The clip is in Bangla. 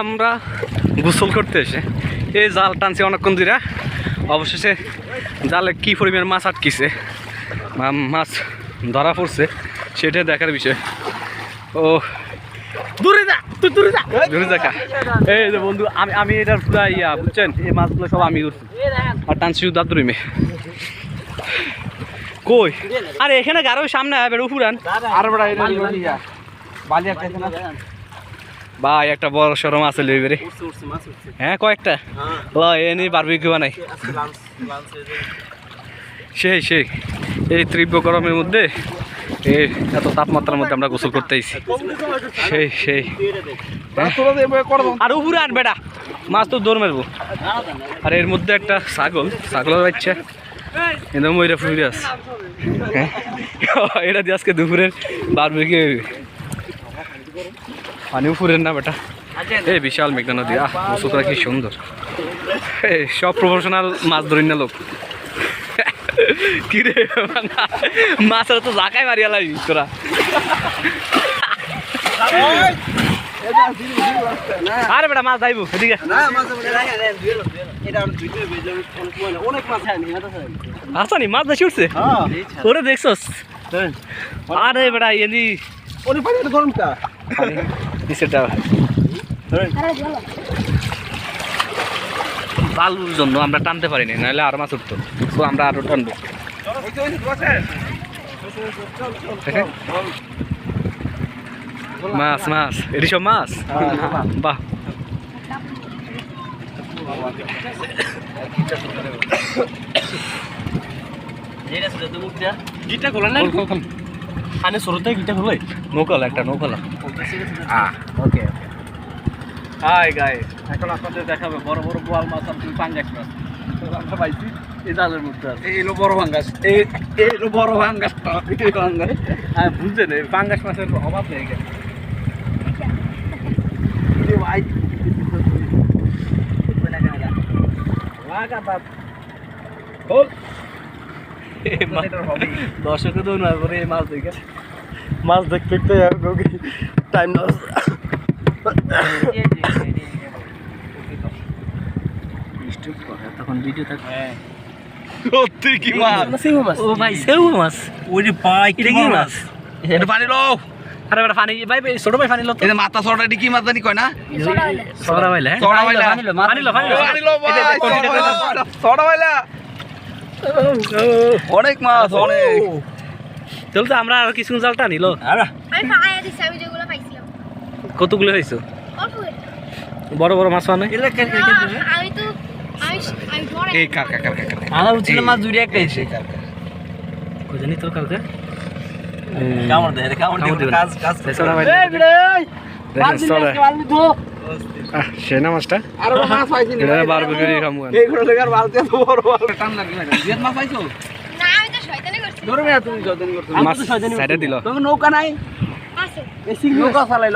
আমরা গোসল করতে এসে এই জাল টানছি অনেকক্ষণ দিরা অবশেষে জালে কি পরিমাণ মাছ আটকিছে বা মাছ ধরা পড়ছে সেটা দেখার বিষয়। ও দূরে যা তুই দূরে যা। দূরে যা কা। এই যে বন্ধু আমি আমি এটার পুরা ইয়া বুঝছেন? এই মাছগুলো সব আমি করছি আর টানছি শুধু দাঁত ধরিমে কই? আরে এখানে গারো সামনে আয় বেড়ে উফুরান আর বড় এটা ইয়া বালি একটা আছে না ভাই একটা বড় সরম আছে লেবেরে হ্যাঁ কয়েকটা? ল এ নিয়ে পারবি কি বানাই সেই সেই। এই তীব্র গরমের মধ্যে এই এত তাপমাত্রার মধ্যে আমরা গোসল করতে আইছি। সেই সেই। হ্যাঁ? আর উপরে আন বেটা মাছ তো দৌড় মারবো। আর এর মধ্যে একটা ছাগল ছাগলের বাচ্চা। ময়রা ফুরে আছে। হ্যাঁ? এটা দিয়ে আজকে দুপুরের বারবে কি না বেটা এই বিশাল মেঘনা নদী আহ করা কি সুন্দর। এই সব প্রফেশনাল মাছ ধরি না লোক। কি রে মাছের তো জাকাই মারিয়া লাগবি তোরা। আরে বেটা মাছ যাইবো এদিকে। না মাছ আসনি বেশি উঠছে? হ্যাঁ। ওরে দেখছস। আরে বেটা এনি। গরমটা। নিচেটা বালুর জন্য আমরা টানতে পারিনি নাহলে আর মাছ উঠতো। তো আমরা আরও টানবো। মাছ মাছ। এটি সব মাছ? বাহ। গিটা খোলা না আনে সরতে গিটা খোলে নৌকাল একটা নৌকাল ওকে হাই গাই এখন আপনাদের দেখাবে বড় বড় বোয়াল মাছ আর তুমি পাঙ্গাস মাছ আমরা পাইছি এই জালের মধ্যে আছে এই হলো বড় পাঙ্গাস এই এই হলো বড় পাঙ্গাস এই পাঙ্গাস হ্যাঁ বুঝছেন এই পাঙ্গাস মাছের অভাব নেই গেছে ভাই লাগা বাপ হোক দর্শকে তো না করে মাছ দেখে। মাছ দেখতে দেখতে টাইম লস তখন ভিডিও থাকে সত্যি কি মাছ? ও ভাই সেউ মাছ। ওই যে পাই কি মাছ? এটা পানি লো আরে বেটা পানি ভাই ভাই ছোট ভাই পানি লো এটা মাথা ছড়া এটি কি মাছ জানি কয় না? ভাইলা পানি পানি পানি বাইলা অনেক মাছ অনেক। তাহলে তো আমরা আর কিছু জাল টানি লো আমি পাহাড়ে দিছি আমি যেগুলো পাইছিলাম। কতগুলো করে। বড় বড় মাছ মানে? আহ, আমি তো আমি আমি ধরে এই কার কার কার কার আদা উঠছিল মাছ দুইটা একটা এসে। কই জানি তোর কালকে? কামড় দেয় কামড় দিয়ে কাজ কাজ সে না মাছটা আর মাছ পাইছি এটা বারবে করে খামু এইগুলো লেগার বালতি এত বড় বড়। টান লাগি না জিয়াত মাছ পাইছো? না আমি তো শয়তানি করছি। ধরবে না তুমি যতন করছ। মাছ সাইডে দিল। তুমি নৌকা নাই? আছে। এই সিং নৌকা চালাই